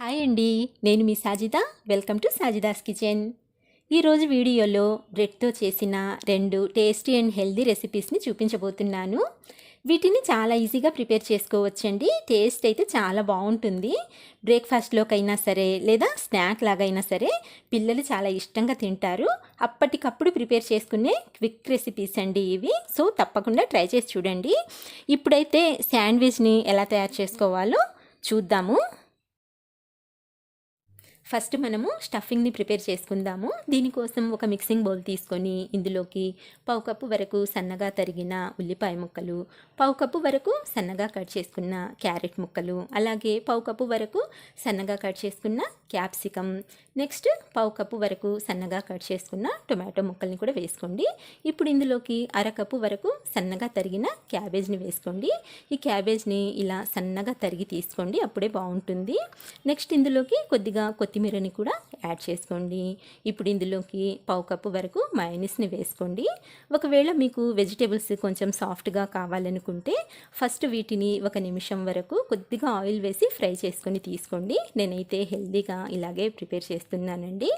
Hi అండి నేను మీ Sajida. Welcome to Sajida's kitchen. ఈరోజు వీడియోలో బ్రెడ్తో చేసిన రెండు టేస్టీ అండ్ హెల్దీ రెసిపీస్ని చూపించబోతున్నాను. వీటిని చాలా ఈజీగా ప్రిపేర్ చేసుకోవచ్చండి. టేస్ట్ అయితే చాలా బాగుంటుంది. బ్రేక్ఫాస్ట్లోకైనా సరే లేదా స్నాక్ లాగైనా సరే పిల్లలు చాలా ఇష్టంగా తింటారు. అప్పటికప్పుడు ప్రిపేర్ చేసుకునే క్విక్ రెసిపీస్ అండి ఇవి. సో తప్పకుండా ట్రై చేసి చూడండి. ఇప్పుడైతే శాండ్విచ్ని ఎలా తయారు చేసుకోవాలో చూద్దాము. ఫస్ట్ మనము స్టఫింగ్ని ప్రిపేర్ చేసుకుందాము. దీనికోసం ఒక మిక్సింగ్ బౌల్ తీసుకొని ఇందులోకి పావు కప్పు వరకు సన్నగా తరిగిన ఉల్లిపాయ ముక్కలు పావు కప్పు వరకు సన్నగా కట్ చేసుకున్న క్యారెట్ ముక్కలు అలాగే పావు కప్పు వరకు సన్నగా కట్ చేసుకున్న క్యాప్సికమ్ నెక్స్ట్ పావు కప్పు వరకు సన్నగా కట్ చేసుకున్న టొమాటో ముక్కల్ని కూడా వేసుకోండి. ఇప్పుడు ఇందులోకి అరకప్పు వరకు సన్నగా తరిగిన క్యాబేజ్ని వేసుకోండి. ఈ క్యాబేజ్ని ఇలా సన్నగా తరిగి తీసుకోండి అప్పుడే బాగుంటుంది. నెక్స్ట్ ఇందులోకి కొద్దిగా కొత్తిమీరని కూడా యాడ్ చేసుకోండి. ఇప్పుడు ఇందులోకి పావు కప్పు వరకు మయోనీస్ని వేసుకోండి. ఒకవేళ మీకు వెజిటేబుల్స్ కొంచెం సాఫ్ట్గా కావాలనుకుంటే ఫస్ట్ వీటిని ఒక నిమిషం వరకు కొద్దిగా ఆయిల్ వేసి ఫ్రై చేసుకొని తీసుకోండి. నేనైతే హెల్దీగా ఇలాగే ప్రిపేర్ చేస్తున్నానండి.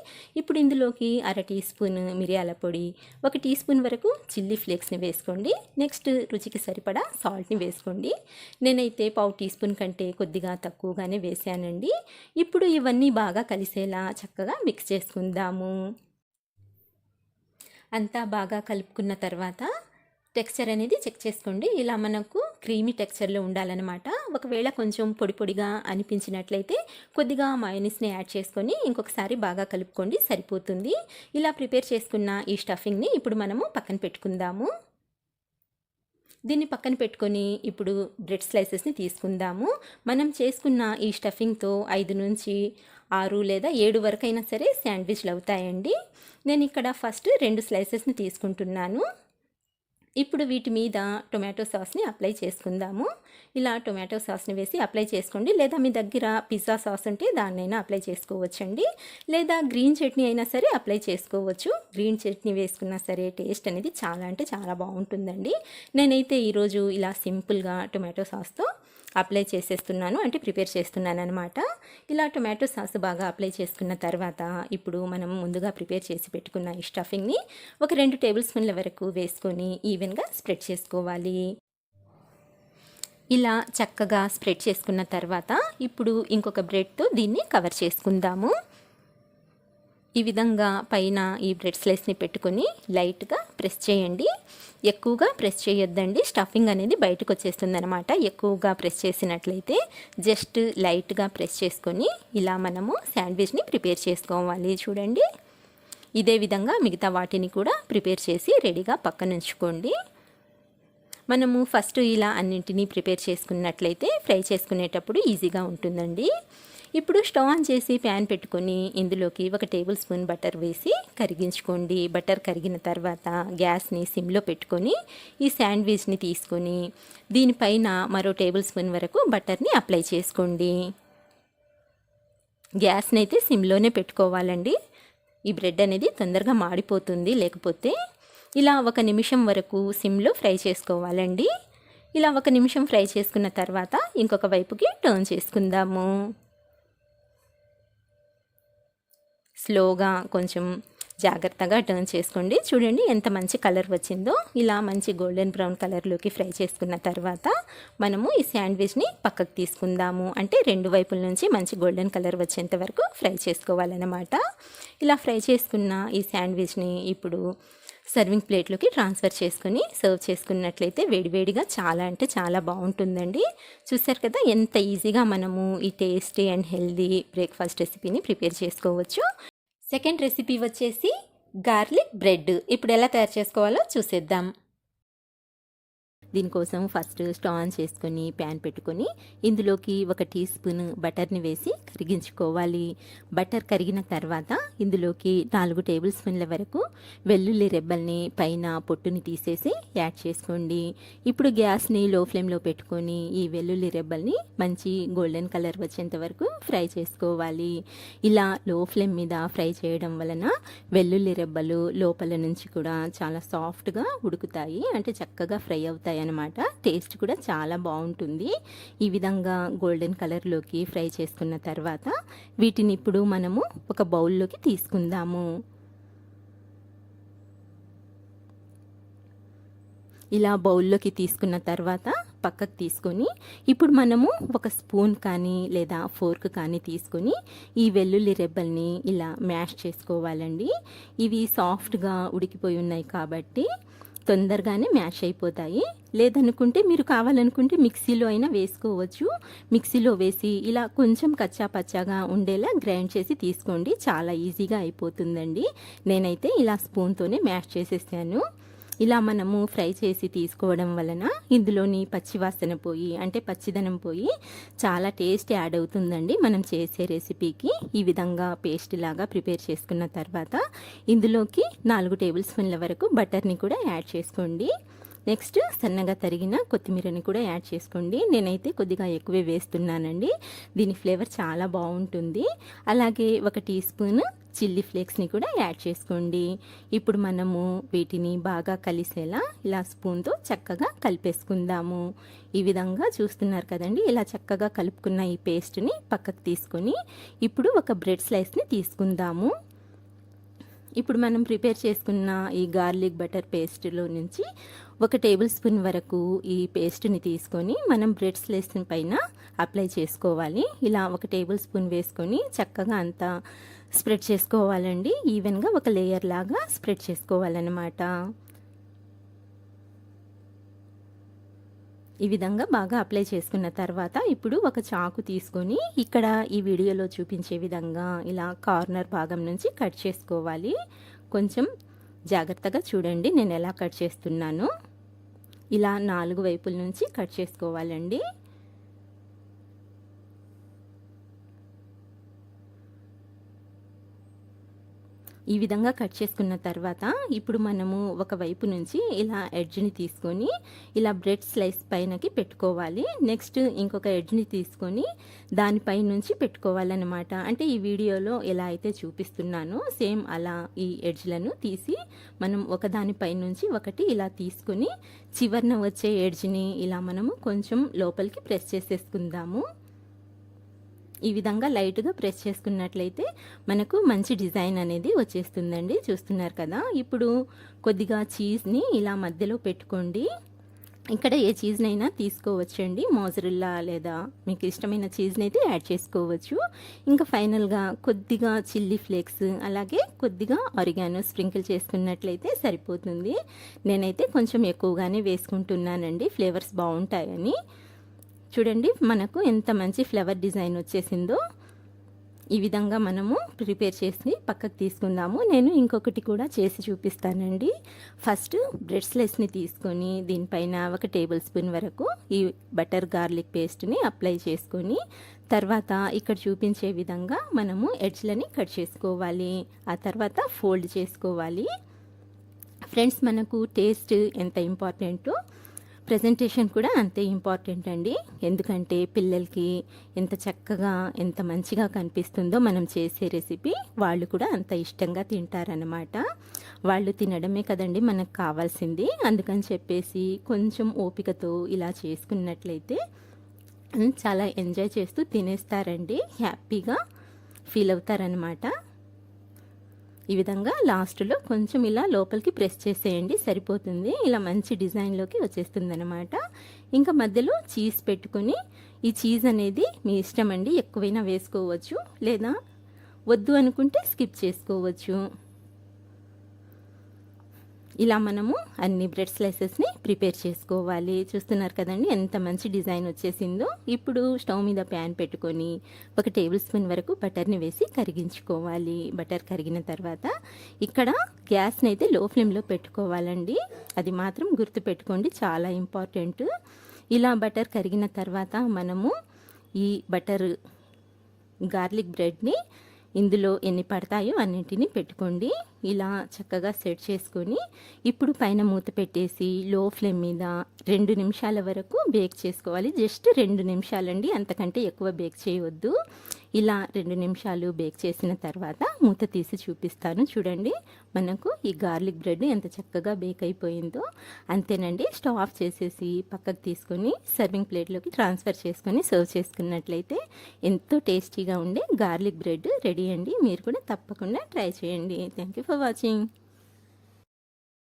ఇప్పుడు ఇందులోకి అర టీ స్పూన్ మిరియాల పొడి ఒక టీ స్పూన్ వరకు చిల్లీ ఫ్లేక్స్ని వేసుకోండి. నెక్స్ట్ రుచికి సరిపడా సాల్ట్ని వేసుకోండి. నేనైతే పావు టీ స్పూన్ కంటే కొద్దిగా తక్కువగానే వేసానండి. ఇప్పుడు ఇవన్నీ బాగా కలిసేలా చక్కగా మిక్స్ చేసుకుందాము. అంతా బాగా కలుపుకున్న తర్వాత టెక్స్చర్ అనేది చెక్ చేసుకోండి. ఇలా మనకు క్రీమీ టెక్స్చర్లో ఉండాలన్నమాట. ఒకవేళ కొంచెం పొడి పొడిగా అనిపించినట్లయితే కొద్దిగా మయోనీస్ని యాడ్ చేసుకొని ఇంకొకసారి బాగా కలుపుకోండి సరిపోతుంది. ఇలా ప్రిపేర్ చేసుకున్న ఈ స్టఫింగ్ని ఇప్పుడు మనము పక్కన పెట్టుకుందాము. దీన్ని పక్కన పెట్టుకొని ఇప్పుడు బ్రెడ్ స్లైసెస్ని తీసుకుందాము. మనం చేసుకున్న ఈ స్టఫింగ్తో ఐదు నుంచి ఆరు లేదా ఏడు వరకు అయినా సరే శాండ్విచ్లు అవుతాయండి. నేను ఇక్కడ ఫస్ట్ రెండు స్లైసెస్ని తీసుకుంటున్నాను. ఇప్పుడు వీటి మీద టొమాటో సాస్ని అప్లై చేసుకుందాము. ఇలా టొమాటో సాస్ని వేసి అప్లై చేసుకోండి. లేదా మీ దగ్గర పిజ్జా సాస్ ఉంటే దాన్నైనా అప్లై చేసుకోవచ్చండి. లేదా గ్రీన్ చట్నీ అయినా సరే అప్లై చేసుకోవచ్చు. గ్రీన్ చట్నీ వేసుకున్నా సరే టేస్ట్ అనేది చాలా అంటే చాలా బాగుంటుందండి. నేనైతే ఈరోజు ఇలా సింపుల్గా టొమాటో సాస్తో అప్లై చేసేస్తున్నాను అంటే ప్రిపేర్ చేస్తున్నాను అనమాట ఇలా టొమాటో సాస్ బాగా అప్లై చేసుకున్న తర్వాత ఇప్పుడు మనం ముందుగా ప్రిపేర్ చేసి పెట్టుకున్న ఈ స్టఫింగ్ని ఒక రెండు టేబుల్ స్పూన్ల వరకు వేసుకొని ఈవెన్గా స్ప్రెడ్ చేసుకోవాలి. ఇలా చక్కగా స్ప్రెడ్ చేసుకున్న తర్వాత ఇప్పుడు ఇంకొక బ్రెడ్తో దీన్ని కవర్ చేసుకుందాము. ఈ విధంగా పైన ఈ బ్రెడ్ స్లైస్ని పెట్టుకొని లైట్గా ప్రెస్ చేయండి. ఎక్కువగా ప్రెస్ చేయొద్దండి. స్టఫింగ్ అనేది బయటకు వచ్చేస్తుంది అనమాట ఎక్కువగా ప్రెస్ చేసినట్లయితే జస్ట్ లైట్గా ప్రెస్ చేసుకొని ఇలా మనము శాండ్విచ్ని ప్రిపేర్ చేసుకోవాలి. చూడండి. ఇదే విధంగా మిగతా వాటిని కూడా ప్రిపేర్ చేసి రెడీగా పక్కన ఉంచుకోండి. మనము ఫస్ట్ ఇలా అన్నింటినీ ప్రిపేర్ చేసుకున్నట్లయితే ఫ్రై చేసుకునేటప్పుడు ఈజీగా ఉంటుందండి. ఇప్పుడు స్టవ్ ఆన్ చేసి ప్యాన్ పెట్టుకొని ఇందులోకి ఒక టేబుల్ స్పూన్ బటర్ వేసి కరిగించుకోండి. బటర్ కరిగిన తర్వాత గ్యాస్ని సిమ్లో పెట్టుకొని ఈ శాండ్విచ్ని తీసుకొని దీనిపైన మరో టేబుల్ స్పూన్ వరకు బటర్ని అప్లై చేసుకోండి. గ్యాస్ని అయితే సిమ్లోనే పెట్టుకోవాలండి. ఈ బ్రెడ్ అనేది తొందరగా మాడిపోతుంది. లేకపోతే ఇలా ఒక నిమిషం వరకు సిమ్లో ఫ్రై చేసుకోవాలండి. ఇలా ఒక నిమిషం ఫ్రై చేసుకున్న తర్వాత ఇంకొక వైపుకి టర్న్ చేసుకుందాము. స్లోగా కొంచెం జాగ్రత్తగా టర్న్ చేసుకోండి. చూడండి ఎంత మంచి కలర్ వచ్చిందో. ఇలా మంచి గోల్డెన్ బ్రౌన్ కలర్లోకి ఫ్రై చేసుకున్న తర్వాత మనము ఈ శాండ్విచ్ని పక్కకు తీసుకుందాము. అంటే రెండు వైపుల నుంచి మంచి గోల్డెన్ కలర్ వచ్చేంత వరకు ఫ్రై చేసుకోవాలన్నమాట. ఇలా ఫ్రై చేసుకున్న ఈ శాండ్విచ్ని ఇప్పుడు సర్వింగ్ ప్లేట్లోకి ట్రాన్స్ఫర్ చేసుకొని సర్వ్ చేసుకున్నట్లయితే వేడివేడిగా చాలా అంటే చాలా బాగుంటుందండి. చూసారు కదా ఎంత ఈజీగా మనము ఈ టేస్టీ అండ్ హెల్దీ బ్రేక్ఫాస్ట్ రెసిపీని ప్రిపేర్ చేసుకోవచ్చు. సెకండ్ రెసిపీ వచ్చేసి గార్లిక్ బ్రెడ్. ఇప్పుడు ఎలా తయారు చేసుకోవాలో చూసేద్దాం. దీనికోసం ఫస్ట్ స్టవ్ ఆన్ చేసుకొని ప్యాన్ పెట్టుకొని ఇందులోకి ఒక టీ స్పూన్ బటర్ని వేసి కరిగించుకోవాలి. బటర్ కరిగిన తర్వాత ఇందులోకి నాలుగు టేబుల్ స్పూన్ల వరకు వెల్లుల్లి రెబ్బల్ని పైన పొట్టుని తీసేసి యాడ్ చేసుకోండి. ఇప్పుడు గ్యాస్ని లో ఫ్లేమ్లో పెట్టుకొని ఈ వెల్లుల్లి రెబ్బల్ని మంచి గోల్డెన్ కలర్ వచ్చేంత వరకు ఫ్రై చేసుకోవాలి. ఇలా లో ఫ్లేమ్ మీద ఫ్రై చేయడం వలన వెల్లుల్లి రెబ్బలు లోపల నుంచి కూడా చాలా సాఫ్ట్గా ఉడుకుతాయి. అంటే చక్కగా ఫ్రై అవుతాయి. వస్తాయి అన్నమాట. టేస్ట్ కూడా చాలా బాగుంటుంది. ఈ విధంగా గోల్డెన్ కలర్లోకి ఫ్రై చేసుకున్న తర్వాత వీటిని ఇప్పుడు మనము ఒక బౌల్లోకి తీసుకుందాము. ఇలా బౌల్లోకి తీసుకున్న తర్వాత పక్కకు తీసుకొని ఇప్పుడు మనము ఒక స్పూన్ కానీ లేదా ఫోర్క్ కానీ తీసుకొని ఈ వెల్లుల్లి రెబ్బల్ని ఇలా మ్యాష్ చేసుకోవాలండి. ఇవి సాఫ్ట్గా ఉడికిపోయి ఉన్నాయి కాబట్టి తొందరగానే మ్యాష్ అయిపోతాయి. లేదనుకుంటే మీరు కావాలనుకుంటే మిక్సీలో అయినా వేసుకోవచ్చు. మిక్సీలో వేసి ఇలా కొంచెం కచ్చా పచ్చాగా ఉండేలా గ్రైండ్ చేసి తీసుకోండి. చాలా ఈజీగా అయిపోతుందండి. నేనైతే ఇలా స్పూన్తోనే మ్యాష్ చేసేసాను. ఇలా మనము ఫ్రై చేసి తీసుకోవడం వలన ఇందులోని పచ్చివాసన పోయి అంటే పచ్చిదనం పోయి చాలా టేస్ట్ యాడ్ అవుతుందండి మనం చేసే రెసిపీకి. ఈ విధంగా పేస్ట్ లాగా ప్రిపేర్ చేసుకున్న తర్వాత ఇందులోకి నాలుగు టేబుల్ స్పూన్ల వరకు బటర్ని కూడా యాడ్ చేసుకోండి. నెక్స్ట్ సన్నగా తరిగిన కొత్తిమీరని కూడా యాడ్ చేసుకోండి. నేనైతే కొద్దిగా ఎక్కువే వేస్తున్నానండి. దీని ఫ్లేవర్ చాలా బాగుంటుంది. అలాగే ఒక టీ స్పూన్ చిల్లీ ఫ్లేక్స్ని కూడా యాడ్ చేసుకోండి. ఇప్పుడు మనము వీటిని బాగా కలిసేలా ఇలా స్పూన్తో చక్కగా కలిపేసుకుందాము. ఈ విధంగా చూస్తున్నారు కదండి ఇలా చక్కగా కలుపుకున్న ఈ పేస్ట్ని పక్కకు తీసుకొని ఇప్పుడు ఒక బ్రెడ్ స్లైస్ని తీసుకుందాము. ఇప్పుడు మనం ప్రిపేర్ చేసుకున్న ఈ గార్లిక్ బటర్ పేస్ట్లో నుంచి ఒక టేబుల్ స్పూన్ వరకు ఈ పేస్ట్ని తీసుకొని మనం బ్రెడ్ స్లైస్ పైన అప్లై చేసుకోవాలి. ఇలా ఒక టేబుల్ స్పూన్ వేసుకొని చక్కగా అంతా స్ప్రెడ్ చేసుకోవాలండి. ఈవెన్గా ఒక లేయర్ లాగా స్ప్రెడ్ చేసుకోవాలన్నమాట. ఈ విధంగా బాగా అప్లై చేసుకున్న తర్వాత ఇప్పుడు ఒక చాకు తీసుకొని ఇక్కడ ఈ వీడియోలో చూపించే విధంగా ఇలా కార్నర్ భాగం నుంచి కట్ చేసుకోవాలి. కొంచెం జాగ్రత్తగా చూడండి నేను ఎలా కట్ చేస్తున్నాను. ఇలా నాలుగు వైపుల నుంచి కట్ చేసుకోవాలండి. ఈ విధంగా కట్ చేసుకున్న తర్వాత ఇప్పుడు మనము ఒక వైపు నుంచి ఇలా ఎడ్జ్ని తీసుకొని ఇలా బ్రెడ్ స్లైస్ పైనకి పెట్టుకోవాలి. నెక్స్ట్ ఇంకొక ఎడ్జ్ని తీసుకొని దానిపై నుంచి పెట్టుకోవాలన్నమాట. అంటే ఈ వీడియోలో ఎలా అయితే చూపిస్తున్నానో సేమ్ అలా ఈ ఎడ్జ్లను తీసి మనం ఒకదానిపై నుంచి ఒకటి ఇలా తీసుకొని చివరిన వచ్చే ఎడ్జ్ని ఇలా మనము కొంచెం లోపలికి ప్రెస్ చేసేసుకుందాము. ఈ విధంగా లైట్గా ప్రెస్ చేసుకున్నట్లయితే మనకు మంచి డిజైన్ అనేది వచ్చేస్తుందండి. చూస్తున్నారు కదా? ఇప్పుడు కొద్దిగా చీజ్ని ఇలా మధ్యలో పెట్టుకోండి. ఇక్కడ ఏ చీజ్నైనా తీసుకోవచ్చండి. మోజరిల్లా లేదా మీకు ఇష్టమైన చీజ్ని అయితే యాడ్ చేసుకోవచ్చు. ఇంకా ఫైనల్గా కొద్దిగా చిల్లీ ఫ్లేక్స్ అలాగే కొద్దిగా ఆరిగానో స్ప్రింకిల్ చేసుకున్నట్లయితే సరిపోతుంది. నేనైతే కొంచెం ఎక్కువగానే వేసుకుంటున్నానండి. ఫ్లేవర్స్ బాగుంటాయని. చూడండి మనకు ఎంత మంచి ఫ్లవర్ డిజైన్ వచ్చేసిందో. ఈ విధంగా మనము ప్రిపేర్ చేసి పక్కకు తీసుకుందాము. నేను ఇంకొకటి కూడా చేసి చూపిస్తానండి. ఫస్ట్ బ్రెడ్ స్లైస్ని తీసుకొని దీనిపైన ఒక టేబుల్ స్పూన్ వరకు ఈ బటర్ గార్లిక్ పేస్ట్ని అప్లై చేసుకొని తర్వాత ఇక్కడ చూపించే విధంగా మనము ఎడ్జ్లని కట్ చేసుకోవాలి. ఆ తర్వాత ఫోల్డ్ చేసుకోవాలి. ఫ్రెండ్స్ మనకు టేస్ట్ ఎంత ఇంపార్టెంటో ప్రజెంటేషన్ కూడా అంతే ఇంపార్టెంట్ అండి. ఎందుకంటే పిల్లలకి ఎంత చక్కగా ఎంత మంచిగా కనిపిస్తుందో మనం చేసే రెసిపీ వాళ్ళు కూడా అంత ఇష్టంగా తింటారనమాట వాళ్ళు తినడమే కదండి మనకు కావాల్సింది. అందుకని చెప్పేసి కొంచెం ఓపికతో ఇలా చేసుకున్నట్లయితే చాలా ఎంజాయ్ చేస్తూ తినేస్తారండి. హ్యాపీగా ఫీల్ అవుతారనమాట ఈ విధంగా లాస్ట్లో కొంచెం ఇలా లోపలికి ప్రెస్ చేసేయండి సరిపోతుంది. ఇలా మంచి డిజైన్లోకి వచ్చేస్తుంది అనమాట ఇంకా మధ్యలో చీజ్ పెట్టుకొని ఈ చీజ్ అనేది మీ ఇష్టం అండి ఎక్కువైనా వేసుకోవచ్చు లేదా వద్దు అనుకుంటే స్కిప్ చేసుకోవచ్చు. ఇలా మనము అన్ని బ్రెడ్ స్లైసెస్ని ప్రిపేర్ చేసుకోవాలి. చూస్తున్నారు కదండి ఎంత మంచి డిజైన్ వచ్చేసిందో. ఇప్పుడు స్టవ్ మీద ప్యాన్ పెట్టుకొని ఒక టేబుల్ స్పూన్ వరకు బటర్ని వేసి కరిగించుకోవాలి. బటర్ కరిగిన తర్వాత ఇక్కడ గ్యాస్ని అయితే లో ఫ్లేమ్లో పెట్టుకోవాలండి. అది మాత్రం గుర్తు పెట్టుకోండి చాలా ఇంపార్టెంట్. ఇలా బటర్ కరిగిన తర్వాత మనము ఈ బటర్ గార్లిక్ బ్రెడ్ని ఇందులో ఎన్ని పడతాయో అన్నింటినీ పెట్టుకోండి. ఇలా చక్కగా సెట్ చేసుకొని ఇప్పుడు పైన మూత పెట్టేసి లో ఫ్లేమ్ మీద రెండు నిమిషాల వరకు బేక్ చేసుకోవాలి. జస్ట్ రెండు నిమిషాలండి అంతకంటే ఎక్కువ బేక్ చేయవద్దు ఇలా రెండు నిమిషాలు బేక్ చేసిన తర్వాత మూత తీసి చూపిస్తాను. చూడండి మనకు ఈ గార్లిక్ బ్రెడ్ ఎంత చక్కగా బేక్ అయిపోయిందో. అంతేనండి స్టవ్ ఆఫ్ చేసేసి పక్కకు తీసుకొని సర్వింగ్ ప్లేట్లోకి ట్రాన్స్ఫర్ చేసుకొని సర్వ్ చేసుకున్నట్లయితే ఎంతో టేస్టీగా ఉండే గార్లిక్ బ్రెడ్ రెడీ అండి. మీరు కూడా తప్పకుండా ట్రై చేయండి. Thank you for watching.